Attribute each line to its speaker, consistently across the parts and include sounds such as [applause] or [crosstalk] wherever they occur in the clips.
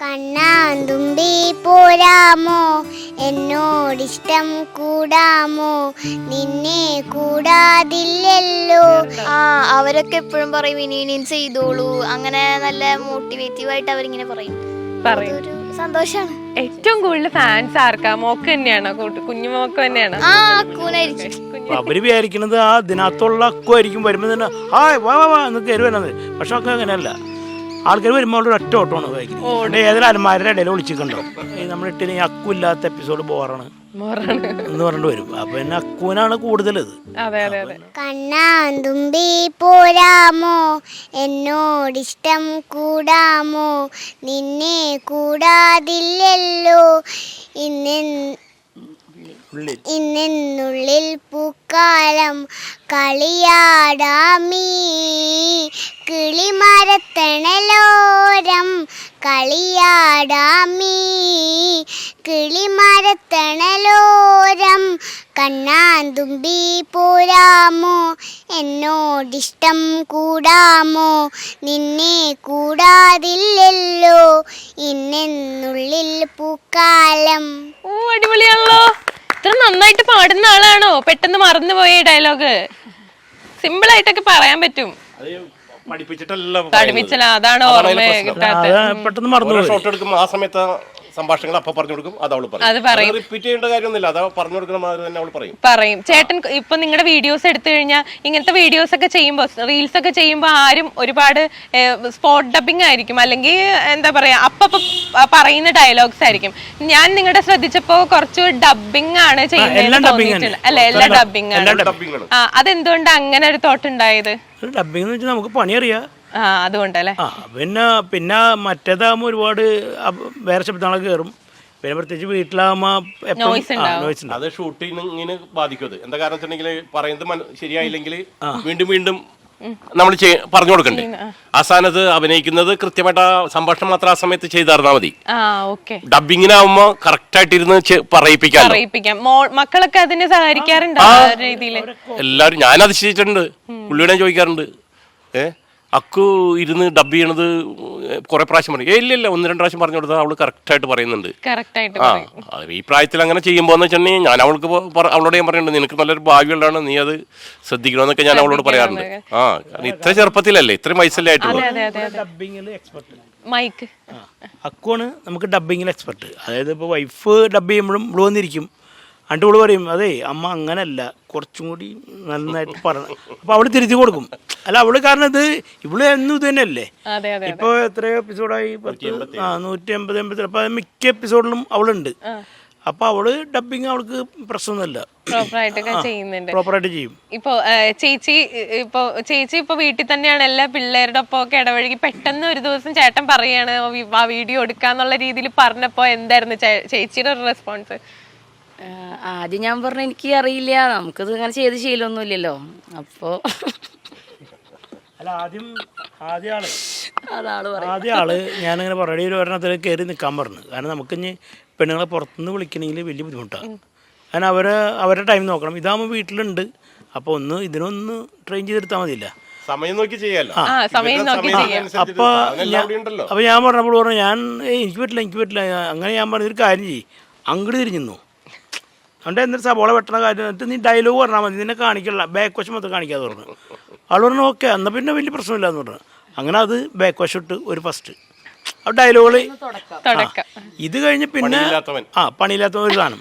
Speaker 1: കണ്ണാന്തുമ്പി പോരാമോ? എന്നോടിഷ്ടം കൂടാമോ? നിന്നെ കൂടാതില്ലല്ലോ.
Speaker 2: ആ അവരൊക്കെ എപ്പോഴും പറയും ഇനി ഇനിയും ചെയ്തോളൂ. അങ്ങനെ നല്ല മോട്ടിവേറ്റീവ് ആയിട്ട് അവരിങ്ങനെ പറയും. സന്തോഷാണ്.
Speaker 3: ഏറ്റവും കൂടുതൽ ഫാൻസ് ആർക്കാ? മോക്ക് തന്നെയാണ്? കുഞ്ഞുമോക്ക് കുഞ്ഞു മോക്ക് തന്നെയാണ്?
Speaker 2: ആ
Speaker 4: അവർ വിചാരിക്കുന്നത് ആ ദിനത്തുള്ള അക്കുമായിരിക്കും വരുമ്പോ തന്നെ ഹായ് വാ വാ വാ എന്ന് കയറി വരുന്നത് പക്ഷെ ഒക്കെ അങ്ങനെയല്ല. ആൾക്കാർ വരുമ്പോൾ അവിടെ ഒറ്റ ഓട്ടമാണ് ഉപയോഗിക്കുന്നത്. ഏതൊരു അലമാരുടെ ഇടയിൽ വിളിച്ചിട്ടുണ്ടോ? ഈ നമ്മൾ ഇട്ടിന് ഈ അക്കു ഇല്ലാത്ത എപ്പിസോഡ് ബോറാണ്. എന്ന് പറഞ്ഞിട്ട് വരും. അപ്പൊ പിന്നെ അക്കുവിനാണ് കൂടുതൽ ഇത്
Speaker 3: അതെ അതെ. അതെ
Speaker 1: കണ്ണാന്തുമ്പി പോരാമോ? എന്നോടിഷ്ടം കൂടാമോ? നിന്നെ കൂടാതില്ലല്ലോ. ഇന്ന് ഇന്നെന്നുള്ളിൽ പൂക്കാലം കളിയാടാമീ. കിളിമരത്തണലോരം കളിയാടാമീ. കിളിമരത്തണലോരം കണ്ണാന്തുമ്പി പോരാമോ? എന്നോടിഷ്ടം കൂടാമോ? നിന്നെ കൂടാതില്ലല്ലോ. ഇന്നെന്നുള്ളിൽ പൂക്കാലം.
Speaker 3: ഓ അടിപൊളിയാണല്ലോ. ഇത്ര നന്നായിട്ട് പാടുന്ന ആളാണോ? പെട്ടെന്ന് മറന്നു മറന്നുപോയ ഡയലോഗ് സിമ്പിൾ ആയിട്ടൊക്കെ പറയാൻ പറ്റും.
Speaker 5: പഠിപ്പിച്ചിട്ടല്ല
Speaker 3: പഠിപ്പിച്ചല അതാണ് ഓർമ്മ കിട്ടാത്തത്.
Speaker 4: പെട്ടെന്ന് മറന്നു
Speaker 5: ഷോട്ട് എടുക്കുമ്പോ ആ സമയത്ത് സംഭാഷണങ്ങൾ അപ്പൊ പറഞ്ഞു കൊടുക്കും അത്
Speaker 3: അവൾ പറയും.
Speaker 5: റിപ്പീറ്റ് ചെയ്യേണ്ട കാര്യമൊന്നുമില്ല അത് പറഞ്ഞു കൊടുക്കുന്ന മാതിരി തന്നെ അവൾ പറയും.
Speaker 3: പറയും. ചേട്ടൻ ഇപ്പൊ നിങ്ങളുടെ വീഡിയോസ് എടുത്തു കഴിഞ്ഞാൽ ഇങ്ങനത്തെ വീഡിയോസ് ഒക്കെ ചെയ്യുമ്പോൾ റീൽസ് ഒക്കെ ചെയ്യുമ്പോൾ ആരും ഒരുപാട് സ്പോട്ട് ഡബിങ് ആയിരിക്കും. അല്ലെങ്കിൽ എന്താ പറയാ അപ്പൊ പറയുന്ന ഡയലോഗ്സ് ആയിരിക്കും. ഞാൻ നിങ്ങളുടെ ശ്രദ്ധിച്ചപ്പോ കുറച്ച് ഡബിങ് ആണ്
Speaker 4: എല്ലാം
Speaker 3: ചെയ്യുന്നത്
Speaker 4: അല്ലെ ആണ്.
Speaker 3: അല്ല എല്ലാ ഡബിങ് ആണ്. അതെന്തുകൊണ്ട് അങ്ങനെ ഒരു തോട്ട് ഉണ്ടായത്?
Speaker 4: ഡബിങ് എന്ന് വെച്ചാൽ നമുക്ക് പണിയറിയാം.
Speaker 3: അതുകൊണ്ടല്ലേ?
Speaker 4: ആ പിന്നെ പിന്നെ മറ്റേതാകുമ്പോൾ ഒരുപാട് വേറെ ശബ്ദങ്ങളൊക്കെ കയറും പിന്നെ പ്രത്യേകിച്ച് വീട്ടിലാകുമ്പോൾ
Speaker 5: അത് ഷൂട്ടിങ്ങിന് ബാധിക്കും എന്താ കാരണം വെച്ചിട്ടുണ്ടെങ്കിൽ പറയുന്നത് ശരിയായില്ലെങ്കിൽ വീണ്ടും വീണ്ടും നമ്മൾ പറഞ്ഞു കൊടുക്കണ്ടേ? ആ. സ്ഥാനത്ത് അഭിനയിക്കുന്നത് കൃത്യമായിട്ട് ആ സംഭാഷണം മാത്രം ആ സമയത്ത് ചെയ്താർന്നാ മതി.
Speaker 3: ആ ഓക്കെ.
Speaker 5: ഡബിങ്ങിനാവുമ്പോ കറക്റ്റ് ആയിട്ടിരുന്ന്
Speaker 3: പറയിപ്പിക്കാം. മക്കളൊക്കെ അതിനെ രീതിയിൽ?
Speaker 5: എല്ലാവരും ഞാൻ അതിശയിച്ചിട്ടുണ്ട് പുള്ളിയോടെ ചോദിക്കാറുണ്ട്. ഏ? അക്കു ഇരുന്ന് ഡബ് ചെയ്യണത് കുറെ പ്രാവശ്യം പറഞ്ഞു. ഏ ഇല്ല ഇല്ല ഒന്ന് രണ്ട് പ്രാവശ്യം പറഞ്ഞു കൊടുത്താൽ അവൾ കറക്റ്റ് ആയിട്ട് പറയുന്നുണ്ട്. ആ അത് ഈ പ്രായത്തിൽ അങ്ങനെ ചെയ്യുമ്പോൾ എന്ന് വെച്ചിട്ടുണ്ടെങ്കിൽ ഞാൻ അവൾക്ക് അവളോട് ഞാൻ പറയുന്നുണ്ട് നിനക്ക് നല്ലൊരു ഭാവിയുള്ളതാണ് നീ അത് ശ്രദ്ധിക്കണമെന്നൊക്കെ ഞാൻ അവളോട് പറയാറുണ്ട്. ആ കാരണം ഇത്ര ചെറുപ്പത്തിലല്ലേ ഇത്രയും വയസ്സല്ലേ ആയിട്ടുള്ളൂ.
Speaker 3: മൈക്ക്
Speaker 4: അക്കുവാണ് നമുക്ക് ഡബിങ്ങിൽ എക്സ്പെർട്ട് അതായത് ഇപ്പോൾ വൈഫ് ഡബ് ചെയ്യുമ്പോഴും ഇവിടെ വന്നിരിക്കും. എന്നിട്ട് ഇവൾ പറയും അതെ അമ്മ അങ്ങനല്ല. കുറച്ചും കൂടി നന്നായിട്ട് പറഞ്ഞു അപ്പൊ അവൾ തിരിച്ചു കൊടുക്കും. അല്ല അവൾ കാരണം ഇത് ഇവൾ എന്നും ഇത് തന്നെയല്ലേ?
Speaker 3: അതെ അതെ
Speaker 4: ഇപ്പോൾ എത്രയോ എപ്പിസോഡായി പത്ത് ആ നൂറ്റി എൺപത് എൺപത് അപ്പൊ മിക്ക എപ്പിസോഡിലും അവളുണ്ട്. അപ്പൊ അവൾ ഡബിങ് അവൾക്ക് പ്രശ്നമൊന്നുമില്ല.
Speaker 3: ചെയ്യുന്നുണ്ട്.
Speaker 4: പ്രോപ്പറായിട്ട് ചെയ്യും.
Speaker 3: ഇപ്പൊ ചേച്ചി ഇപ്പൊ ചേച്ചി ഇപ്പൊ വീട്ടിൽ തന്നെയാണ് എല്ലാ പിള്ളേരുടെ ഒപ്പം ഒക്കെ ഇടപഴകി പെട്ടെന്ന് ഒരു ദിവസം ചേട്ടൻ പറയാണ് ആ വീഡിയോ എടുക്കാന്നുള്ള രീതിയിൽ പറഞ്ഞപ്പോ എന്തായിരുന്നു ചേച്ചിയുടെ റെസ്പോൺസ്
Speaker 6: ആദ്യം ഞാൻ പറഞ്ഞു എനിക്ക് അറിയില്ല നമുക്കത് അങ്ങനെ ചെയ്ത് ശീലമൊന്നുമില്ലല്ലോ. അപ്പോൾ
Speaker 4: അല്ല ആദ്യം ആദ്യ
Speaker 6: ആൾ.
Speaker 4: ആദ്യ ആൾ ഞാനിങ്ങനെ പറയടി ഒരു ഒരെണ്ണത്തിൽ കയറി നിൽക്കാൻ പറഞ്ഞു. കാരണം നമുക്ക് ഇനി പെണ്ണുങ്ങളെ പുറത്തുനിന്ന് വിളിക്കണമെങ്കിൽ വലിയ ബുദ്ധിമുട്ടാണ്. കാരണം അവരെ അവരുടെ ടൈം നോക്കണം. ഇതാകുമ്പോൾ വീട്ടിലുണ്ട്. അപ്പോൾ ഒന്ന് ഇതിനൊന്ന് ട്രെയിൻ ചെയ്തെടുത്താൽ മതിയില്ല.
Speaker 5: സമയം നോക്കി ചെയ്യാലോ?
Speaker 3: ആ. സമയം നോക്കി ചെയ്യാം.
Speaker 4: അപ്പോൾ
Speaker 5: എല്ലാം അവിടെ ഉണ്ടല്ലോ.
Speaker 4: അപ്പോൾ ഞാൻ പറഞ്ഞപ്പോൾ പറഞ്ഞു ഞാൻ എനിക്ക് പറ്റില്ല എനിക്ക് പറ്റില്ല. അങ്ങനെ ഞാൻ പറഞ്ഞൊരു ഒരു കാര്യം ചെയ്യും. അങ്ങോട്ട് തിരിഞ്ഞു അതുകൊണ്ട് എന്നിട്ട് സബോള വെട്ടണ കാര്യം എന്നിട്ട് നീ ഡയലോഗ് പറഞ്ഞാൽ മതി. നിന്നെ കാണിക്കില്ല ബാക്ക് വശം മൊത്തം കാണിക്കാതെ പറഞ്ഞു. അവൾ പറഞ്ഞു ഓക്കെ എന്നാൽ പിന്നെ വലിയ പ്രശ്നമില്ല എന്ന് പറഞ്ഞു. അങ്ങനെ അത് ബാക്ക് വശം ഇട്ട് ഒരു ഫസ്റ്റ് ആ ഡയലോഗുകൾ
Speaker 3: തുടക്കം.
Speaker 4: ഇത് കഴിഞ്ഞ് പിന്നെ. ആ പണിയില്ലാത്തവൻ ഒരു സാധനം.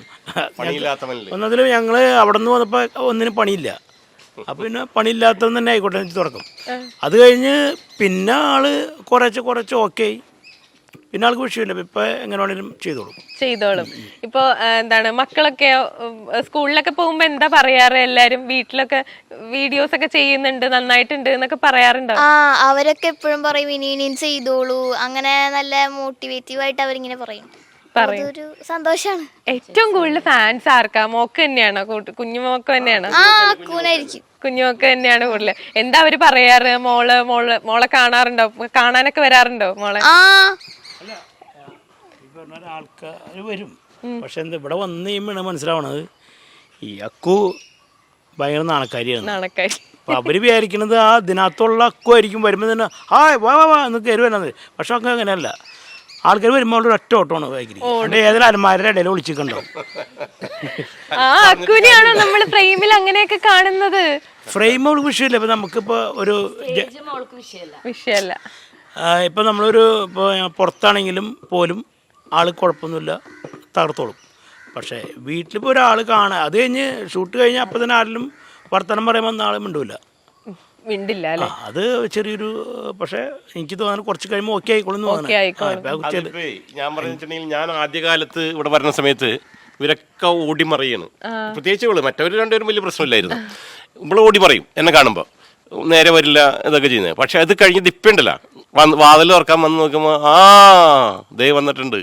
Speaker 4: ഒന്നതിൽ ഞങ്ങൾ അവിടെ നിന്ന് വന്നപ്പോൾ ഒന്നിനും പണിയില്ല. അപ്പം പിന്നെ പണിയില്ലാത്തവൻ തന്നെ ആയിക്കോട്ടെ തുടക്കം. അത് കഴിഞ്ഞ് പിന്നെ ആൾ കുറച്ച് കുറച്ച് ഓക്കെ ആയി പിന്നെ ആൾക്ക് വിഷയമില്ല ഇപ്പൊ എങ്ങനെ വേണേലും ചെയ്തോളും.
Speaker 3: ചെയ്തോളും. ഇപ്പൊ എന്താണ് മക്കളൊക്കെ സ്കൂളിലൊക്കെ പോകുമ്പോ എന്താ പറയാറ്? എല്ലാരും വീട്ടിലൊക്കെ വീഡിയോസ് ഒക്കെ ചെയ്യുന്നുണ്ട് നന്നായിട്ടുണ്ട് എന്നൊക്കെ പറയാറുണ്ടോ?
Speaker 2: ആ അവരൊക്കെ എപ്പോഴും പറയും ഇനി ഇനിയും ചെയ്തോളൂ. അങ്ങനെ നല്ല മോട്ടിവേറ്റീവ് ആയിട്ട് അവരിങ്ങനെ പറയും. അതൊരു സന്തോഷാണ്.
Speaker 3: ഏറ്റവും കൂടുതൽ ഫാൻസ് ആർക്കാ? മോക്ക് തന്നെയാണോ കൂട്ട് കുഞ്ഞു മോക്ക് തന്നെയാണോ
Speaker 2: ആ അക്കൂനായിരിക്കും.
Speaker 3: കുഞ്ഞുമൊക്കെ തന്നെയാണ് കൂടുതൽ. എന്താ അവർ പറയാറ്? മോൾ മോൾ മോളെ കാണാറുണ്ടോ? കാണാനൊക്കെ വരാറുണ്ടോ മോളെ?
Speaker 2: ആ
Speaker 4: ഈ പറഞ്ഞ ആൾക്കാർ വരും. പക്ഷെ എന്താ ഇവിടെ വന്ന് കഴിയുമ്പോഴാണ് മനസ്സിലാവണത് ഈ അക്കു ഭയങ്കര നാണക്കാരിയാണ്.
Speaker 3: നാണക്കാരി.
Speaker 4: അപ്പോൾ അവർ വിചാരിക്കുന്നത് ആ ദിനത്തുള്ള അക്കു ആയിരിക്കും വരുമ്പോൾ തന്നെ ഹായ് വാ വാ വാ എന്ന് കയറി വരുന്നത് പക്ഷെ ഒക്കെ അങ്ങനെയല്ല. ആൾക്കാർ വരുമ്പോൾ അവിടെ ഒറ്റ ഓട്ടമാണ് ബാക്കിൽ ഏതൊരു അലമാരുടെ ഇടയിൽ ഒളിച്ചിട്ടുണ്ടോ?
Speaker 3: ആ അക്കുവിനെയാണോ നമ്മൾ ഫ്രെയിമിൽ അങ്ങനെയൊക്കെ കാണുന്നത്?
Speaker 4: ഫ്രെയിം അവൾക്ക് വിഷയമില്ല. ഇപ്പം നമുക്കിപ്പോൾ ഒരു
Speaker 6: വിഷയമല്ല.
Speaker 4: ഇപ്പം നമ്മളൊരു ഇപ്പോൾ പുറത്താണെങ്കിലും പോലും ആൾ കുഴപ്പമൊന്നുമില്ല തകർത്തോളും. പക്ഷേ വീട്ടിലിപ്പോൾ ഒരാൾ കാണുക അത് കഴിഞ്ഞ് ഷൂട്ട് കഴിഞ്ഞാൽ അപ്പം തന്നെ ആരിലും വർത്തനം പറയുമ്പോൾ ആൾ മിണ്ടൂല.
Speaker 3: മിണ്ടില്ല
Speaker 4: അത് ചെറിയൊരു പക്ഷേ എനിക്ക് തോന്നുന്നു കുറച്ച് കഴിയുമ്പോൾ ഓക്കെ ആയിക്കോളും
Speaker 5: ഞാൻ പറഞ്ഞിട്ടുണ്ടെങ്കിൽ ഞാൻ ആദ്യകാലത്ത് ഇവിടെ വരുന്ന സമയത്ത് ഇവരൊക്കെ ഓടി മറിയാണ്. പ്രത്യേകിച്ച് ഇവൾ മറ്റവർ രണ്ടുപേരും വലിയ പ്രശ്നമില്ലായിരുന്നു. ഇവൾ ഓടി പറയും എന്നെ കാണുമ്പോൾ നേരെ വരില്ല ഇതൊക്കെ ചെയ്യുന്നത്. പക്ഷെ അത് കഴിഞ്ഞ് ദിപ്പുണ്ടല്ല വന്ന് വാതിൽ തുറക്കാൻ വന്ന് നോക്കുമ്പോൾ ആ ദൈവം വന്നിട്ടുണ്ട്.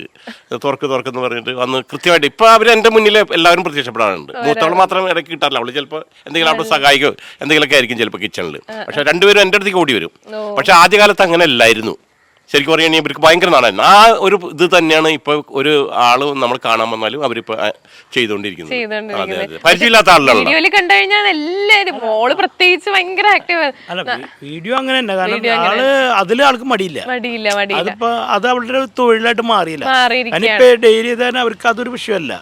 Speaker 5: തുറക്ക് തുറക്കെന്ന് പറഞ്ഞിട്ട് വന്ന് കൃത്യമായിട്ട് ഇപ്പൊ അവർ എന്റെ മുന്നിൽ എല്ലാവരും പ്രത്യക്ഷപ്പെടാറുണ്ട്. മൂത്തവൾ മാത്രം ഇടയ്ക്ക് കിട്ടാറില്ല. അവൾ ചിലപ്പോൾ എന്തെങ്കിലും അവിടെ സഹായിക്കോ എന്തെങ്കിലുമൊക്കെ ആയിരിക്കും ചിലപ്പോൾ കിച്ചണിൽ പക്ഷെ രണ്ടുപേരും എന്റെ അടുത്തേക്ക് ഓടി വരും. പക്ഷെ ആദ്യകാലത്ത് അങ്ങനെ അല്ലായിരുന്നു. ശരിക്കും പറയുകയാണെങ്കിൽ ഇവർക്ക് ഭയങ്കര നാടായിരുന്നു ആ ഒരു ഇത് തന്നെയാണ് ഇപ്പൊ ഒരു ആൾ നമ്മൾ കാണാൻ വന്നാലും അവരിപ്പോ ചെയ്തോണ്ടിരിക്കുന്നത് ചെയ്തുകൊണ്ടിരിക്കുന്നത്. അതെ. അതെ. പരിചയമില്ലാത്ത ആളുകളാണ്
Speaker 3: വീഡിയോയിൽ കണ്ടു കഴിഞ്ഞാൽ എല്ലാരും മോൾ പ്രത്യേകിച്ച് ഭയങ്കര ആക്റ്റീവ്
Speaker 4: അല്ല വീ- വീഡിയോ അങ്ങനെ തന്നെ കാരണം ആൾ അതിൽ ആൾക്ക് മടിയില്ല.
Speaker 3: മടിയില്ല മടിയില്ല.
Speaker 4: അതിപ്പോ അത് അവളുടെ ഒരു തൊഴിലായിട്ട് മാറിയില്ല. അതിനിപ്പോ ഡെയിലി തന്നെ അവർക്ക് അതൊരു വിഷയമല്ല.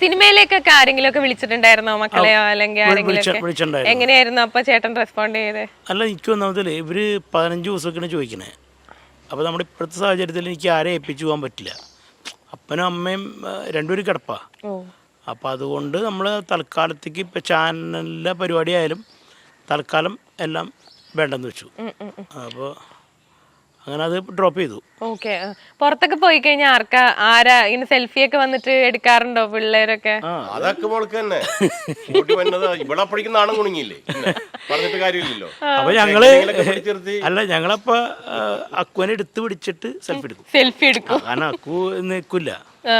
Speaker 3: സിനിമയിലേക്കൊക്കെ ആരെങ്കിലും ഒക്കെ വിളിച്ചിട്ടുണ്ടായിരുന്നോ മക്കളെയോ അല്ലെങ്കിൽ ആരെങ്കിലും. എങ്ങനെയായിരുന്നു അപ്പൊ ചേട്ടൻ റെസ്പോണ്ട് ചെയ്തേ?
Speaker 4: അല്ല എനിക്ക് ഒന്നാമതിൽ ഇവർ പതിനഞ്ച് ദിവസമൊക്കെയാണ് ചോദിക്കണേ. അപ്പോൾ നമ്മുടെ ഇപ്പോഴത്തെ സാഹചര്യത്തിൽ എനിക്ക് ആരെ ഏൽപ്പിച്ചു പോകാൻ പറ്റില്ല. അപ്പനും അമ്മയും രണ്ടുപേരും കിടപ്പാ.
Speaker 3: അപ്പം
Speaker 4: അപ്പോൾ അതുകൊണ്ട് നമ്മൾ തൽക്കാലത്തേക്ക് ഇപ്പോൾ ചാനലിലെ പരിപാടി ആയാലും തൽക്കാലം എല്ലാം വേണ്ടെന്ന് വെച്ചു. അപ്പോൾ അങ്ങനെ അത് ഡ്രോപ്പ് ചെയ്തു.
Speaker 3: ഓക്കെ പുറത്തൊക്കെ പോയി കഴിഞ്ഞാൽ ആർക്കാ ആരാ ഇങ്ങനെ സെൽഫി ഒക്കെ വന്നിട്ട് എടുക്കാറുണ്ടോ പിള്ളേരൊക്കെ?
Speaker 5: അതൊക്കെ മോൾക്ക് തന്നെ. കൂട്ടി വന്നത് ഇവിടെ പഠിക്കുന്ന ആണും കുണുങ്ങിയില്ലേ? പിന്നെ പറഞ്ഞിട്ട് കാര്യമില്ലല്ലോ.
Speaker 4: അപ്പോൾ ഞങ്ങൾ
Speaker 5: എങ്ങനെയെങ്കിലുമൊക്കെ പിടിച്ചിരുത്തി
Speaker 4: അല്ല ഞങ്ങളപ്പൊ അക്കുവിനെ എടുത്ത് പിടിച്ചിട്ട് സെൽഫി എടുക്കും.
Speaker 3: സെൽഫി എടുക്കും.
Speaker 4: കാരണം അക്കു നിൽക്കില്ല
Speaker 3: ആ.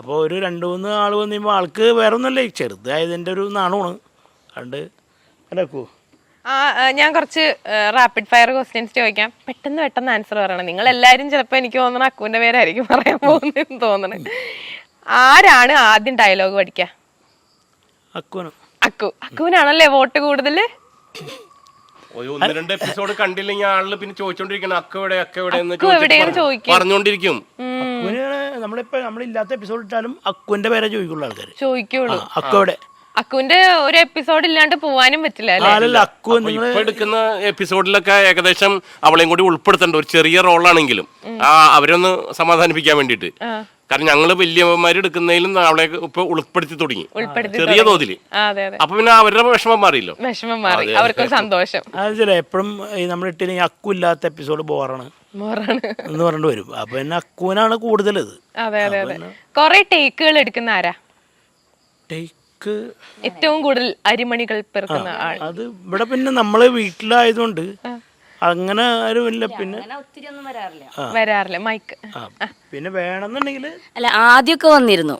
Speaker 4: അപ്പോൾ ഒരു രണ്ട് മൂന്ന് ആൾ വന്ന് കഴിയുമ്പോൾ ആൾക്ക് വേറെ ഒന്നുമല്ല ചെറുതായതിന്റെ ചെറുതായതിന്റെ ഒരു നാണമാണ്. അതുകൊണ്ട് അല്ല അക്കു
Speaker 3: ആ ഞാൻ കുറച്ച് റാപ്പിഡ് ഫയർ ക്വസ്റ്റ്യൻസ് ചോദിക്കാം. പെട്ടെന്ന് പെട്ടെന്ന് ആൻസർ പറയണം. നിങ്ങൾ എല്ലാവരും ചിലപ്പോൾ എനിക്ക് തോന്നണ അക്കുവിന്റെ പേരായിരിക്കും പറയാൻ പോകുന്നതെന്ന് തോന്നണേ. ആരാണ് ആദ്യം ഡയലോഗ് പഠിക്കുക
Speaker 4: അക്കുവിന്.
Speaker 3: അക്കു. അക്കുവിനാണല്ലേ വോട്ട് കൂടുതൽ
Speaker 5: ഒരു ഒന്ന് രണ്ട് എപ്പിസോഡ് കണ്ടില്ലെങ്കിൽ ആളിൽ പിന്നെ ചോദിച്ചോണ്ടിരിക്കണം അക്ക എവിടെ അക്ക എവിടെ പറഞ്ഞോണ്ടിരിക്കും.
Speaker 4: നമ്മളിപ്പോ നമ്മളില്ലാത്ത എപ്പിസോഡ് ഇട്ടാലും അക്കുവിന്റെ പേരെ ചോദിക്കുള്ളൂ ആൾക്കാർ
Speaker 3: ചോദിക്കുള്ളൂ.
Speaker 4: അക്കുവിടെ
Speaker 3: അക്കുവിന്റെ ഒരു എപ്പിസോഡ് ഇല്ലാണ്ട് പോവാനും പറ്റില്ല അല്ലേ?
Speaker 4: അല്ലല്ല അക്കു
Speaker 5: അപ്പൊ
Speaker 4: നിങ്ങൾ
Speaker 5: ഇപ്പൊ എടുക്കുന്ന എപ്പിസോഡിലൊക്കെ ഏകദേശം അവളെയും കൂടി ഉൾപ്പെടുത്തേണ്ട. ഒരു ചെറിയ റോളാണെങ്കിലും. ആ അവരൊന്ന് സമാധാനിപ്പിക്കാൻ വേണ്ടിട്ട് കാരണം ഞങ്ങൾ വലിയമാര് എടുക്കുന്നതിലും അവളെ ഇപ്പൊ ഉൾപ്പെടുത്തി തുടങ്ങി.
Speaker 3: ഉൾപ്പെടുത്തി
Speaker 5: ചെറിയ തോതിൽ
Speaker 3: ആ, അതെ അതെ.
Speaker 5: അപ്പൊ പിന്നെ അവരുടെ വിഷമം മാറിയല്ലോ.
Speaker 3: വിഷമം മാറി. അവർക്കും സന്തോഷം.
Speaker 4: അത് ചില എപ്പോഴും ഈ നമ്മൾ ഇട്ടില്ലെങ്കിൽ അക്കു ഇല്ലാത്ത എപ്പിസോഡ് ബോറാണ്.
Speaker 3: മോറാണ്
Speaker 4: എന്ന് പറഞ്ഞിട്ട് വരും. അപ്പോൾ പിന്നെ അക്കുവിനാണ് കൂടുതലത്.
Speaker 3: അതെ അതെ അതെ. കൊറേ ടേക്കുകൾ എടുക്കുന്ന ആരാ?
Speaker 4: ടേക്ക്
Speaker 3: ഏറ്റവും കൂടുതൽ അരിമണികൾ പെറുക്കുന്ന ആൾ.
Speaker 4: അത് ഇവിടെ പിന്നെ നമ്മൾ വീട്ടിലായതുകൊണ്ട് അങ്ങനെ ആരുമില്ല ഇല്ല പിന്നെ
Speaker 6: അങ്ങനെ ഒത്തിരി ഒന്നും വരാറില്ല.
Speaker 3: വരാറില്ല മൈക്ക്.
Speaker 4: പിന്നെ വേണമെന്നുണ്ടെങ്കിൽ
Speaker 6: അല്ല ആദ്യമൊക്കെ വന്നിരുന്നു.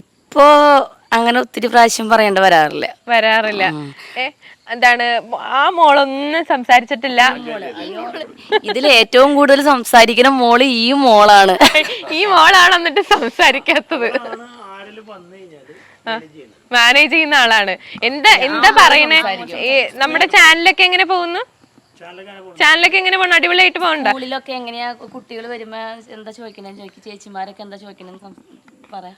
Speaker 6: ഇപ്പോ അങ്ങനെ ഒത്തിരി പ്രാവശ്യം പറയേണ്ട വരാറില്ല.
Speaker 3: വരാറില്ല. എന്താണ് ആ മോളൊന്നും സംസാരിച്ചിട്ടില്ല.
Speaker 6: ഇതിൽ ഏറ്റവും കൂടുതൽ സംസാരിക്കുന്ന മോൾ ഈ മോളാണ്.
Speaker 3: ഈ മോളാണ് എന്നിട്ട് സംസാരിക്കാത്തത്. മാനേജ് ചെയ്യുന്ന ആളാണ്. എന്താ എന്താ പറയണേ? ഈ നമ്മുടെ ചാനലൊക്കെ എങ്ങനെ പോകുന്നു? ചാനലൊക്കെ എങ്ങനെ പോകണം അടിപൊളിയായിട്ട് പോകണ്ട?
Speaker 6: സ്കൂളിലൊക്കെ എങ്ങനെയാ കുട്ടികൾ വരുമ്പോ എന്താ ചോദിക്കണെന്ന് ചോദിക്കും ചേച്ചിമാരൊക്കെ എന്താ ചോദിക്കണെന്ന് പറയാ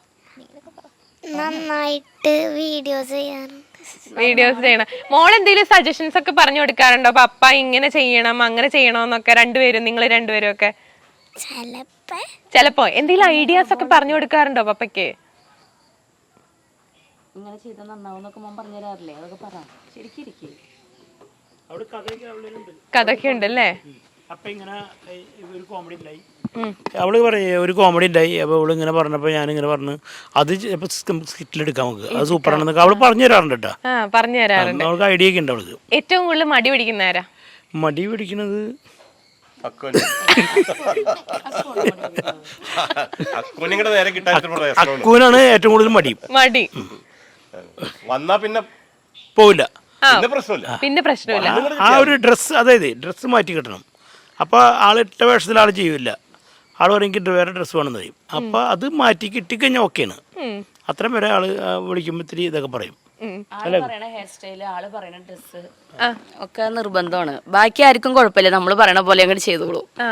Speaker 1: നന്നായിട്ട് വീഡിയോസ് ചെയ്യാറുണ്ട്.
Speaker 3: വീഡിയോസ് ചെയ്യണം. മോൾ എന്തെങ്കിലും സജഷൻസ് ഒക്കെ പറഞ്ഞു കൊടുക്കാറുണ്ടോ? പപ്പ ഇങ്ങനെ ചെയ്യണം അങ്ങനെ ചെയ്യണമെന്നൊക്കെ രണ്ടുപേരും നിങ്ങൾ രണ്ടുപേരും ഒക്കെ?
Speaker 1: ചെലപ്പോ
Speaker 3: ചിലപ്പോ എന്തെങ്കിലും ഐഡിയാസ് ഒക്കെ പറഞ്ഞു കൊടുക്കാറുണ്ടോ പപ്പയ്ക്ക്?
Speaker 6: ഇങ്ങനെ ചെയ്താൽ നന്നാവുന്നൊക്കെ മോൻ പറഞ്ഞു തരാറില്ലേ അതൊക്കെ പറ. ശരിക്കും ഇരിക്കും.
Speaker 4: കഥയൊക്കെ
Speaker 3: ഉണ്ടല്ലേ
Speaker 4: അപ്പൊ ഇങ്ങനെ ഒരു കോമഡി ഉണ്ടായി. അവൾ പറയേ ഒരു കോമഡി ഉണ്ടായി. അപ്പോൾ അവൾ ഇങ്ങനെ പറഞ്ഞപ്പോൾ ഇങ്ങനെ പറഞ്ഞു അത് ചിലപ്പോൾ സ്കിറ്റിലെടുക്കാം നമുക്ക്. അത് സൂപ്പറാണെന്നൊക്കെ അവൾ പറഞ്ഞു തരാറുണ്ട് കേട്ടോ.
Speaker 3: ആ പറഞ്ഞു തരാറുണ്ട്.
Speaker 4: അവൾക്ക് ഐഡിയ ഒക്കെ ഉണ്ട് അവൾക്ക്.
Speaker 3: ഏറ്റവും കൂടുതൽ മടി പിടിക്കുന്ന ആരാ?
Speaker 4: മടി പിടിക്കുന്നത് അക്കൂനാണ് ഏറ്റവും കൂടുതൽ മടി.
Speaker 3: മടി.
Speaker 5: വന്നാ പിന്നെ
Speaker 4: പോവില്ല.
Speaker 5: പിന്നെ പ്രശ്നമില്ല.
Speaker 3: പിന്നെ പ്രശ്നമില്ല.
Speaker 4: ആ ഒരു ഡ്രസ്സ് അതായത് ഡ്രസ്സ് മാറ്റി കിട്ടണം. അപ്പോൾ ആളിട്ട ഇട്ട വേഷത്തിൽ ആൾ ചെയ്യില്ല. ആൾ പറയും എനിക്ക് വേറെ ഡ്രസ്സ് വേണമെന്ന് പറയും. അപ്പോൾ അത് മാറ്റി കിട്ടിക്കഴിഞ്ഞാൽ ഓക്കെയാണ്. അത്രയും വരെ ആൾ വിളിക്കുമ്പോൾ ഇത്തിരി ഇതൊക്കെ പറയും.
Speaker 6: ആൾ പറയണ ഹെയർ സ്റ്റൈൽ ആൾ പറയണ ഡ്രസ്സ് ഒക്കെ നിർബന്ധമാണ്. ബാക്കി ആർക്കും കുഴപ്പമില്ല. നമ്മൾ പറയണ പോലെ അങ്ങോട്ട് ചെയ്തോളൂ.
Speaker 3: ആ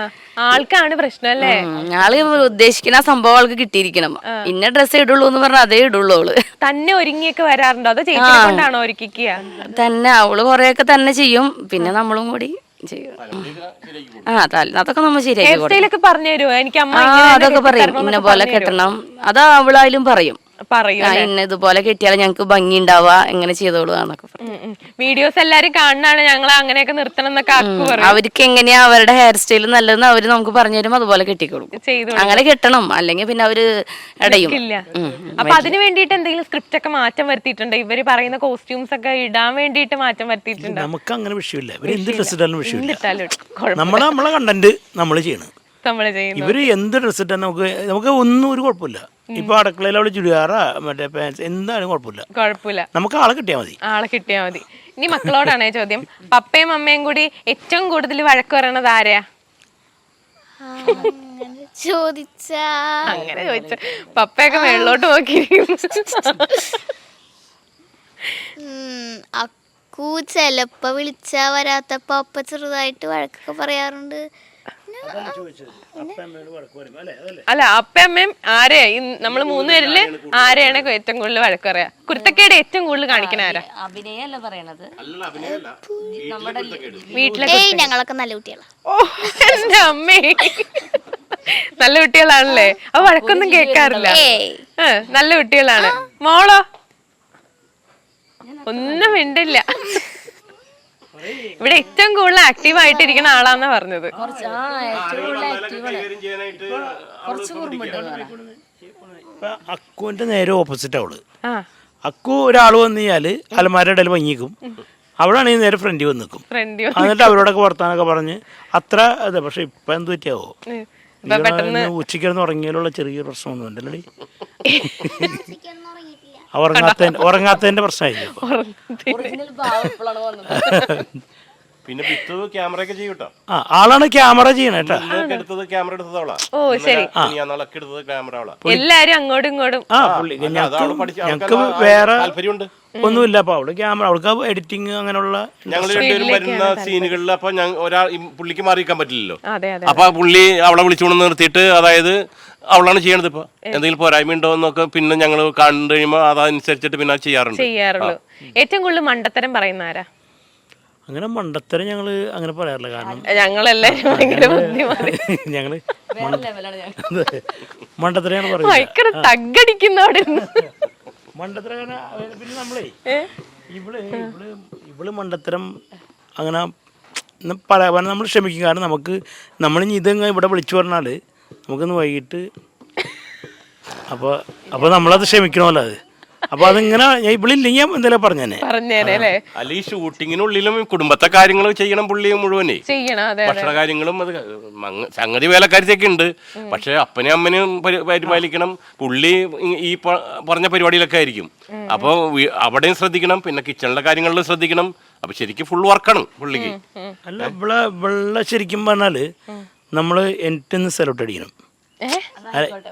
Speaker 3: ആൾക്കാണ് പ്രശ്നം അല്ലേ?
Speaker 6: ആൾ ഉദ്ദേശിക്കുന്ന സംഭവം ആൾക്ക് കിട്ടിയിരിക്കണം. ഇന്ന ഡ്രസ്സ് ഇടുള്ളൂ എന്ന് പറഞ്ഞാൽ അതേ ഇടുള്ളൂ അവൾ.
Speaker 3: തന്നെ ഒരുങ്ങിയൊക്കെ വരാറുണ്ടോ? അതോ ചേച്ചി കൊണ്ടാണോ ഒരുക്കിക്കുക?
Speaker 6: തന്നെ അവൾ കൊറേയൊക്കെ തന്നെ ചെയ്യും. പിന്നെ നമ്മളും കൂടി ചെയ്യും. ആ അതൊക്കെ നമ്മൾ ശരിയാക്കി
Speaker 3: പറഞ്ഞു തരുമോ? എനിക്ക് അമ്മ ഇങ്ങനെ
Speaker 6: അതൊക്കെ പറയും. ഇന്ന പോലെ കെട്ടണം. അതാ അവളായാലും പറയും.
Speaker 3: പറയും
Speaker 6: ആ ഇന്ന ഇതുപോലെ കെട്ടിയാൽ ഞങ്ങൾക്ക് ഭംഗി ഉണ്ടാവുക എങ്ങനെ ചെയ്തോളൂ എന്നൊക്കെ പറയും.
Speaker 3: വീഡിയോസ് എല്ലാരും കാണാണ് ഞങ്ങൾ അങ്ങനെയൊക്കെ നിർത്തണം എന്നൊക്കെ അക്കു പറയും?
Speaker 6: അവർക്ക് എങ്ങനെയാ അവരുടെ ഹെയർ സ്റ്റൈൽ നല്ലതെന്ന് അവർ നമുക്ക് പറഞ്ഞു തരും അതുപോലെ കെട്ടിക്കോളും
Speaker 3: ചെയ്തു
Speaker 6: അങ്ങനെ കെട്ടണം അല്ലെങ്കിൽ പിന്നെ അവർ ഇടയും
Speaker 3: ഇല്ല അപ്പൊ അതിന് വേണ്ടിയിട്ട് എന്തെങ്കിലും സ്ക്രിപ്റ്റ് ഒക്കെ മാറ്റം വരുത്തിയിട്ടുണ്ടോ? ഇവർ പറയുന്ന കോസ്റ്റ്യൂംസ് ഒക്കെ ഇടാൻ വേണ്ടിയിട്ട് മാറ്റം വരുത്തിയിട്ടുണ്ടോ?
Speaker 4: നമുക്ക് അങ്ങനെ വിഷയമില്ല. ഇവർ എന്ത് ഡ്രസ് ഇട്ടാലും വിഷയമില്ല.
Speaker 3: കുഴപ്പം
Speaker 4: നമ്മളെ നമ്മളെ കണ്ടന്റ് നമ്മൾ ചെയ്യണം.
Speaker 3: ചെയ്യുന്നു.
Speaker 4: ഇവർ എന്ത് ഡ്രസ് ഇട്ടാൽ നമുക്ക് നമുക്ക് ഒന്നും ഒരു കുഴപ്പമില്ല. ഇപ്പൊ അടുക്കളയിൽ അവൾ ചുരിദാറാ മറ്റേ പാൻസ് എന്താണ് കുഴപ്പമില്ല.
Speaker 3: കുഴപ്പമില്ല.
Speaker 4: നമുക്ക് ആളെ കിട്ടിയാൽ മതി.
Speaker 3: ആളെ കിട്ടിയാൽ മതി. ഇനി മക്കളോടാണേ ചോദ്യം. പപ്പയും അമ്മയും കൂടി ഏറ്റവും കൂടുതൽ വഴക്ക് പറയണത് ആരെയാ?
Speaker 1: ചോദിച്ച ചോദിച്ചാ.
Speaker 3: അങ്ങനെ ചോദിച്ച. പപ്പയൊക്കെ മേളിലോട്ട് നോക്കിയിരിക്കും
Speaker 1: അക്കൂ അക്കു ചെലപ്പോ വിളിച്ചാ വരാത്തപ്പോ അപ്പ ചെറുതായിട്ട് വഴക്കൊക്കെ പറയാറുണ്ട്.
Speaker 3: അല്ല? അപ്പയമ്മയും ആരെയാ നമ്മൾ മൂന്ന് മൂന്നുപേരിൽ ആരെയാണ് ഏറ്റവും കൂടുതൽ വഴക്ക് പറയാ കുരുത്തക്കേട് ഏറ്റവും കൂടുതൽ കാണിക്കണ ആരാ?
Speaker 6: അഭിനയല്ല പറയണത്?
Speaker 3: വീട്ടിലെ
Speaker 1: ഏയ് ഞങ്ങളൊക്കെ നല്ല കുട്ടികളാ.
Speaker 3: ഓ എന്റെ അമ്മേ. നല്ല കുട്ടികളാണല്ലേ? അപ്പൊ വഴക്കൊന്നും കേക്കാറില്ല നല്ല കുട്ടികളാണ്. മോളോ? ഒന്നും മിണ്ടില്ല. ഇവിടെ ഏറ്റവും കൂടുതൽ ആക്റ്റീവ് ആയിട്ടിരിക്കുന്ന ആളാന്ന് പറഞ്ഞത്.
Speaker 4: അക്കുവിന്റെ നേരെ ഓപ്പോസിറ്റ്
Speaker 3: അവൾ.
Speaker 4: അക്കു ഒരാൾ വന്നു കഴിഞ്ഞാൽ അലമാരുടെ ഇടയിൽ ഭംഗിക്കും അവളാണെങ്കിൽ നേരെ ഫ്രണ്ടി വന്ന് നിൽക്കും. എന്നിട്ട് അവരോടൊക്കെ വർത്താനൊക്കെ പറഞ്ഞ് അത്ര അതെ പക്ഷെ ഇപ്പൊ എന്ത് പറ്റിയാവോ?
Speaker 3: പെട്ടെന്ന്
Speaker 4: ഉറങ്ങിയാലുള്ള ചെറിയൊരു പ്രശ്നമൊന്നും ഉണ്ടല്ലേ [laughs] ഉറങ്ങാത്തതിന്റെ ഉറങ്ങാത്തതിന്റെ പ്രശ്നമായിരിക്കും.
Speaker 5: പിന്നെ പിറ്റത് ക്യാമറ ഒക്കെ ചെയ്യൂട്ടോ?
Speaker 4: ആ ആളാണ് ക്യാമറ ചെയ്യണേ കേട്ടാ.
Speaker 5: എടുത്തത് ക്യാമറ
Speaker 3: ഓ ശരി.
Speaker 5: എടുത്തത് ക്യാമറ അവളാ
Speaker 3: എല്ലാരും അങ്ങോട്ടും ഇങ്ങോട്ടും
Speaker 4: ആ പുള്ളി
Speaker 5: പഠിച്ച
Speaker 4: ഞങ്ങൾക്ക് വേറെ
Speaker 5: താല്പര്യമുണ്ട്.
Speaker 4: ഒന്നുമില്ല. അപ്പൊ അവൾ ക്യാമറ അവൾക്ക് എഡിറ്റിംഗ് അങ്ങനെയുള്ള
Speaker 5: ഞങ്ങൾ രണ്ടുപേരും വരുന്ന സീനുകളിൽ അപ്പൊ ഞാൻ ഒരാൾ പുള്ളിക്ക് മാറിയിരിക്കാൻ പറ്റില്ലല്ലോ.
Speaker 3: അതെ അതെ
Speaker 5: അപ്പൊ ആ പുള്ളി അവളെ വിളിച്ചുകൊണ്ട് നിർത്തിയിട്ട് അതായത് അവളാണ് ചെയ്യണത് ഇപ്പൊ. എന്തെങ്കിലും പോരായ്മ ഉണ്ടോ എന്നൊക്കെ പിന്നെ ഞങ്ങൾ കണ്ടു കഴിയുമ്പോൾ അതനുസരിച്ചിട്ട് പിന്നെ ചെയ്യാറുണ്ട്.
Speaker 3: ചെയ്യാറുള്ളൂ. ഏറ്റവും കൂടുതൽ മണ്ടത്തരം പറയുന്ന ആരാ?
Speaker 4: അങ്ങനെ മണ്ടത്തരം ഞങ്ങൾ അങ്ങനെ പറയാറില്ല. കാരണം
Speaker 3: ഞങ്ങളെല്ലാരും ഭയങ്കര [laughs]
Speaker 4: ഞങ്ങൾ മണ്ടത്തരയാണ് മണ്ടത്തരം പറയുന്നത്
Speaker 3: ഭയങ്കര തగ్గടിക്കുന്ന അവിടെ ഇരുന്ന്.
Speaker 4: മണ്ടത്തരം പിന്നെ നമ്മളേ ഇവൾ ഇവൾ ഇവൾ മണ്ടത്തരം അങ്ങനെ പറയാൻ നമ്മൾ ശ്രമിക്കും കാരണം നമുക്ക് നമ്മളിനി ഇതങ്ങ് ഇവിടെ വിളിച്ചു പറഞ്ഞാൽ നമുക്കൊന്ന് വൈകിട്ട്. അപ്പോൾ അപ്പോൾ നമ്മളത് ക്ഷമിക്കണമല്ലോ അത്. അപ്പൊ അതിങ്ങനെ ഞാൻ ഇവളില്ലെങ്കിൽ എന്തെങ്കിലും പറഞ്ഞു
Speaker 3: പറഞ്ഞേനെ? അല്ലേ?
Speaker 5: അല്ല ഈ ഷൂട്ടിങ്ങിനുള്ളിലും കുടുംബത്തെ കാര്യങ്ങൾ ചെയ്യണം പുള്ളി മുഴുവനെ.
Speaker 3: ചെയ്യണം അതെ
Speaker 5: ഭക്ഷണ കാര്യങ്ങളും അത് സംഗതി വേലക്കാരിച്ചൊക്കെ ഉണ്ട്. പക്ഷെ അപ്പനെയും അമ്മനെയും പരിപാലിക്കണം. പുള്ളി ഈ- പറഞ്ഞ പരിപാടിയിലൊക്കെ ആയിരിക്കും. അപ്പോൾ അവിടെയും ശ്രദ്ധിക്കണം പിന്നെ കിച്ചണിലെ കാര്യങ്ങളിലും ശ്രദ്ധിക്കണം. അപ്പൊ ശരിക്കും ഫുൾ വർക്കാണ് പുള്ളിക്ക്.
Speaker 4: അല്ല ഇവിടെ ഇവിടെ ശരിക്കും പറഞ്ഞാൽ നമ്മൾ എനിറ്റെന്ന് സെലോട്ട് അടിക്കണം.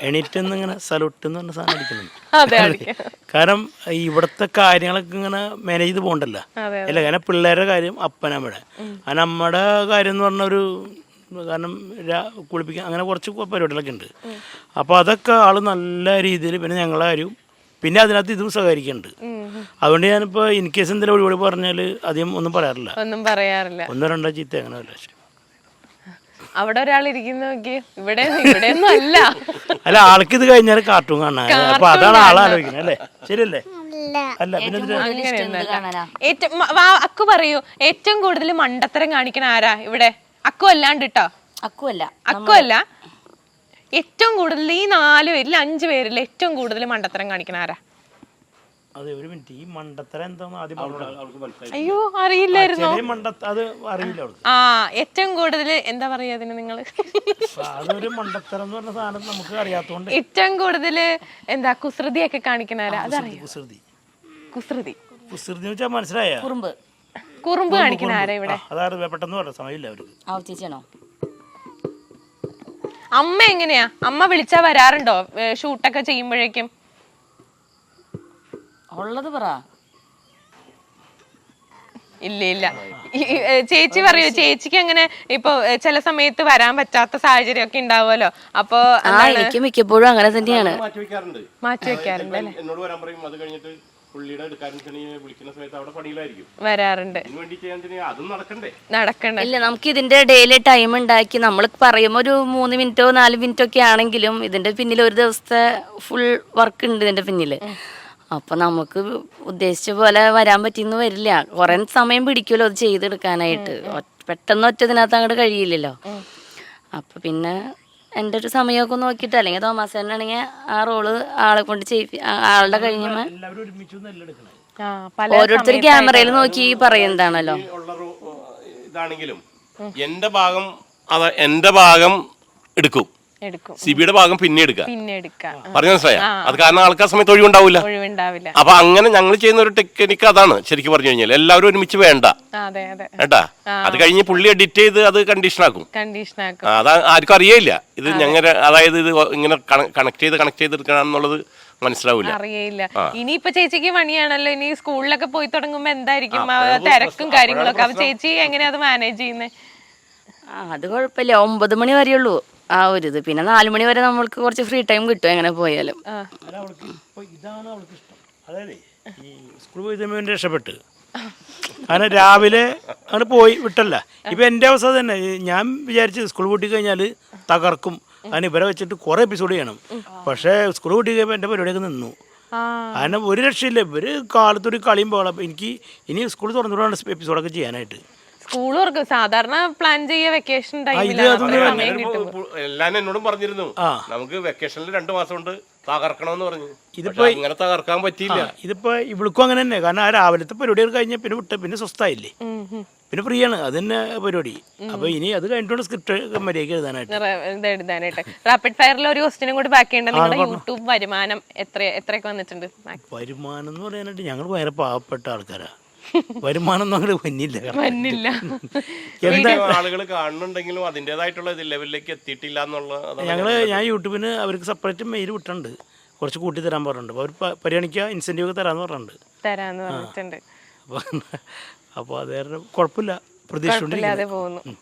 Speaker 4: എണീറ്റെന്ന് ഇങ്ങനെ സലൂട്ട് എന്ന് പറഞ്ഞ സാധനം
Speaker 3: അടിക്കുന്നുണ്ട്. [laughs]
Speaker 4: കാരണം ഇവിടത്തെ കാര്യങ്ങളൊക്കെ ഇങ്ങനെ മാനേജ് ചെയ്ത് പോകണ്ടല്ലോ. അല്ല? കാരണം പിള്ളേരുടെ കാര്യം അപ്പനമ്മയുടെ ആ നമ്മുടെ കാര്യം എന്ന് പറഞ്ഞ ഒരു കാരണം കുളിപ്പിക്കാൻ അങ്ങനെ കുറച്ച് പരിപാടികളൊക്കെ ഉണ്ട്. അപ്പോൾ അതൊക്കെ ആൾ നല്ല രീതിയിൽ പിന്നെ ഞങ്ങളെ കാര്യം പിന്നെ അതിനകത്ത് ഇതും സഹകരിക്കുന്നുണ്ട് അതുകൊണ്ട് ഞാനിപ്പോൾ ഇൻ കേസ് എന്തെങ്കിലും ഒഴിവൊഴി പറഞ്ഞാൽ അധികം ഒന്നും പറയാറില്ല.
Speaker 3: ഒന്നും പറയാറില്ല.
Speaker 4: ഒന്നോ രണ്ടോ ചീത്ത അങ്ങനെ വല്ല
Speaker 3: അവിടെ ഒരാൾ ഇരിക്കുന്ന നോക്കി ഇവിടെ ഇവിടെ അല്ല.
Speaker 4: അല്ല ആൾക്ക് ഇത് കഴിഞ്ഞാൽ കാർട്ടൂൺ കാണാൻ അപ്പൊ അതാണ് ആളാലോചിക്കുന്നത് അല്ലേ? ശരിയല്ലേ?
Speaker 1: അല്ല.
Speaker 4: പിന്നെ
Speaker 3: ഏറ്റവും അക്കു പറയൂ. ഏറ്റവും കൂടുതൽ മണ്ടത്തരം കാണിക്കണ ആരാ ഇവിടെ? അക്കു അല്ലാണ്ട് അക്കു
Speaker 6: അല്ല.
Speaker 3: അക്കു അല്ല. ഏറ്റവും കൂടുതൽ ഈ നാല് പേരിൽ അഞ്ചു പേരിൽ ഏറ്റവും കൂടുതൽ മണ്ടത്തരം കാണിക്കണ ആരാ?
Speaker 4: അതെ ഒരു മിനിറ്റ്. ഈ മണ്ടത്തരം എന്താന്ന് ആദ്യം
Speaker 3: അയ്യോ അറിയില്ലായിരുന്നു?
Speaker 4: ചെറിയ മണ്ടത്ത അത് അറിയില്ല അവൾക്ക്
Speaker 3: ആ ഏറ്റവും കൂടുതൽ എന്താ പറയാ അതിന് നിങ്ങൾ?
Speaker 4: അപ്പൊ അതൊരു മണ്ടത്തരം എന്ന് പറഞ്ഞ സാധനം നമുക്ക് അറിയാത്തോണ്ട്.
Speaker 3: ഏറ്റവും കൂടുതൽ എന്താ കുസൃതിയൊക്കെ കാണിക്കണ ആരാ
Speaker 4: കുസൃതി
Speaker 3: കുസൃതി.
Speaker 4: കുസൃതി. എന്ന് വെച്ചാൽ മനസ്സിലായ?
Speaker 6: കുറുമ്പ്.
Speaker 3: കുറുമ്പ് കാണിക്കണ ആരാ ഇവിടെ?
Speaker 4: അതാണ് പെട്ടെന്ന് പറഞ്ഞ സമയമില്ല അവർക്ക്.
Speaker 6: ആ ചേച്ചിയാണോ?
Speaker 3: അമ്മ എങ്ങനെയാ? അമ്മ വിളിച്ചാ വരാറുണ്ടോ? ഷൂട്ടൊക്കെ ചെയ്യുമ്പോഴേക്കും?
Speaker 6: ഉള്ളത് പറ.
Speaker 3: ഇല്ല ഇല്ല. ചേച്ചി പറയൂ. ചേച്ചിക്ക് അങ്ങനെ ഇപ്പൊ ചില സമയത്ത് വരാൻ പറ്റാത്ത സാഹചര്യം ഒക്കെ ഉണ്ടാവുമല്ലോ. അപ്പൊ
Speaker 6: എനിക്ക് മിക്കപ്പോഴും അങ്ങനെ തന്നെയാണ്.
Speaker 5: മാറ്റി വെക്കാറുണ്ട്. എന്നോട് വരാൻ പറയും അത് കഴിഞ്ഞിട്ട് പുള്ളിയുടെ വിളിക്കുന്ന സമയത്ത് അവിടെ പണിയിലായിരിക്കും
Speaker 3: വരാറുണ്ട്.
Speaker 5: നടക്കണ്ടേ?
Speaker 3: നടക്കണ്ട?
Speaker 6: ഇല്ല നമുക്ക് ഇതിന്റെ ഡെയിലി ടൈം ഉണ്ടാക്കി നമ്മൾ പറയുമ്പോൾ ഒരു മൂന്ന് മിനിറ്റോ നാല് മിനിറ്റോ ഒക്കെ ആണെങ്കിലും ഇതിന്റെ പിന്നിൽ ഒരു ദിവസത്തെ ഫുൾ വർക്ക് ഉണ്ട് ഇതിന്റെ പിന്നിൽ അപ്പൊ നമുക്ക് ഉദ്ദേശിച്ച പോലെ വരാൻ പറ്റിയെന്ന് വരില്ല. കുറെ സമയം പിടിക്കുമല്ലോ അത് ചെയ്തെടുക്കാനായിട്ട്. പെട്ടെന്ന് ഒറ്റ ഇതിനകത്ത് അങ്ങോട്ട് കഴിയില്ലല്ലോ. അപ്പൊ പിന്നെ എന്റെ ഒരു സമയമൊക്കെ നോക്കിയിട്ട് അല്ലെങ്കിൽ തോമസ് ആണെങ്കിൽ ആ റോൾ ആളെ കൊണ്ട് ചെയ്യിപ്പി ആളുടെ കഴിഞ്ഞ
Speaker 4: എല്ലാവരും ഒരുമിച്ചൊന്നല്ല എടുക്കണേ
Speaker 3: ആ പല
Speaker 6: ഓരോരുത്തർ ക്യാമറയിൽ നോക്കി പറയുന്നതാണല്ലോ
Speaker 5: ഇതാണെങ്കിലും എന്റെ ഭാഗം അത എന്റെ ഭാഗം എടുക്കും.
Speaker 3: എടുക്കും.
Speaker 5: സിബിയുടെ ഭാഗം പിന്നെ എടുക്കുക.
Speaker 3: പിന്നെ എടുക്കാം
Speaker 5: പറഞ്ഞു മനസ്സിലായ? അത് കാരണം ആൾക്കാർ സമയത്ത് ഒഴിവുണ്ടാവില്ല.
Speaker 3: ഒഴിവുണ്ടാവില്ല.
Speaker 5: അപ്പൊ അങ്ങനെ ഞങ്ങൾ ചെയ്യുന്ന ഒരു ടെക്നിക്ക് അതാണ്. ശരിക്കും പറഞ്ഞു കഴിഞ്ഞാൽ എല്ലാവരും ഒരുമിച്ച് വേണ്ട.
Speaker 3: അതെ അതെ.
Speaker 5: കേട്ടാ? അത് കഴിഞ്ഞ് പുള്ളി എഡിറ്റ് ചെയ്ത് അത് കണ്ടീഷൻ ആക്കും.
Speaker 3: കണ്ടീഷൻ ആക്കും
Speaker 5: അത് ആർക്കും അറിയില്ല ഇത് ഞങ്ങൾ അതായത് ഇത് ഇങ്ങനെ കണക്ട് ചെയ്ത് കണക്ട് ചെയ്തെടുക്കണം എന്നുള്ളത് മനസ്സിലാവില്ല.
Speaker 3: അറിയില്ല ഇനിയിപ്പോ ചേച്ചിക്ക് പണിയാണല്ലോ. ഇനി സ്കൂളിലൊക്കെ പോയി തുടങ്ങുമ്പോ എന്തായിരിക്കും? തിരക്കും കാര്യങ്ങളൊക്കെ. അപ്പൊ ചേച്ചി എങ്ങനെയാ അത് മാനേജ് ചെയ്യുന്നത്
Speaker 6: ആ അത് കുഴപ്പമില്ല. ഒമ്പത് മണി വരെയുള്ളൂ. ആ ഒരു ഇത്. പിന്നെ നാല് മണി വരെ നമ്മൾക്ക് കുറച്ച് ഫ്രീ ടൈം കിട്ടും എങ്ങനെ പോയാലും.
Speaker 4: അല്ല അവൾക്ക് ഇപ്പൊ ഇതാണ് അവൾക്ക് ഇഷ്ടം. അതായത് ഈ സ്കൂൾ പോയി തമ്മിൽ രക്ഷപ്പെട്ട്. അങ്ങനെ രാവിലെ അങ്ങനെ പോയി വിട്ടല്ല. ഇപ്പൊ എന്റെ അവസ്ഥ തന്നെ. ഈ ഞാൻ വിചാരിച്ചു സ്കൂൾ പൂട്ടി കഴിഞ്ഞാൽ തകർക്കും. അങ്ങനെ ഇവരെ വെച്ചിട്ട് കുറേ എപ്പിസോഡ് ചെയ്യണം. പക്ഷേ സ്കൂൾ പൂട്ടി കഴിയുമ്പോൾ എന്റെ പരിപാടിയൊക്കെ നിന്നു. കാരണം ഒരു രക്ഷയില്ല. ഇവർ കാലത്തൊരു കളിയും പോകണം എനിക്ക് ഇനി സ്കൂൾ തുറന്നിട്ടാണ് എപ്പിസോഡൊക്കെ ചെയ്യാനായിട്ട്.
Speaker 3: സ്കൂൾ തുറക്കും. സാധാരണ പ്ലാൻ ചെയ്യ വെക്കേഷൻ ടൈമിലാണ് സമയം കിട്ടും
Speaker 5: എല്ലാം എന്നോടും പറഞ്ഞിരുന്നു. നമുക്ക് വെക്കേഷനിൽ രണ്ടു മാസം കൊണ്ട് തകർക്കണമെന്ന് പറഞ്ഞു.
Speaker 4: ഇതിപ്പോ-
Speaker 5: ഇങ്ങനെ അങ്ങനെ തകർക്കാൻ പറ്റിയില്ല.
Speaker 4: ഇതിപ്പോ ഇവിളിക്കും അങ്ങനെ തന്നെ. കാരണം ആ രാവിലത്തെ പരിപാടികൾ കഴിഞ്ഞ പിന്നെ വിട്ട് പിന്നെ സ്വസ്ഥായില്ലേ? പിന്നെ ഫ്രീ ആണ്. അത് തന്നെ പരിപാടി. അപ്പൊ ഇനി അത് കഴിഞ്ഞിട്ടുണ്ട് സ്ക്രിപ്റ്റ് മര്യാദയ്ക്ക് എഴുതാനായിട്ട്.
Speaker 3: എഴുതാനായിട്ട്. റാപ്പിഡ് ഫയറിൽ ഒരു ക്വസ്റ്റിനും കൂടി ബാക്കി ഉണ്ട് നിങ്ങളുടെ യൂട്യൂബ് വരുമാനം എത്ര എത്രയൊക്കെ വന്നിട്ടുണ്ട്?
Speaker 4: വരുമാനം എന്ന് പറയാനായിട്ട് ഞങ്ങൾ ഭയങ്കര പാവപ്പെട്ട ആൾക്കാരാ. വരുമാനം അങ്ങോട്ട് വന്നില്ല.
Speaker 3: വന്നില്ല.
Speaker 4: എന്താ
Speaker 5: ആളുകൾ കാണുന്നുണ്ടെങ്കിലും അതിന്റെതായിട്ടുള്ള ഇത് ലെവലിലേക്ക് എത്തിയിട്ടില്ല എന്നുള്ള അതാണ്
Speaker 4: ഞങ്ങൾ ഞാൻ യൂട്യൂബിന് അവർക്ക് സെപ്പറേറ്റ് മെയിൽ വിട്ടിട്ടുണ്ട്. കുറച്ച് കൂട്ടി തരാൻ പറഞ്ഞിട്ടുണ്ട്. അപ്പോൾ അവർ പ- പരിഗണിക്കുക ഇൻസെന്റീവ് ഒക്കെ തരാമെന്ന് പറഞ്ഞിട്ടുണ്ട്.
Speaker 3: തരാന്ന് പറഞ്ഞിട്ടുണ്ട്.
Speaker 4: അപ്പോൾ അപ്പോൾ അത് കാരണം കുഴപ്പമില്ല. പ്രതീക്ഷ
Speaker 3: ഇല്ലാതെ പോകുന്നു.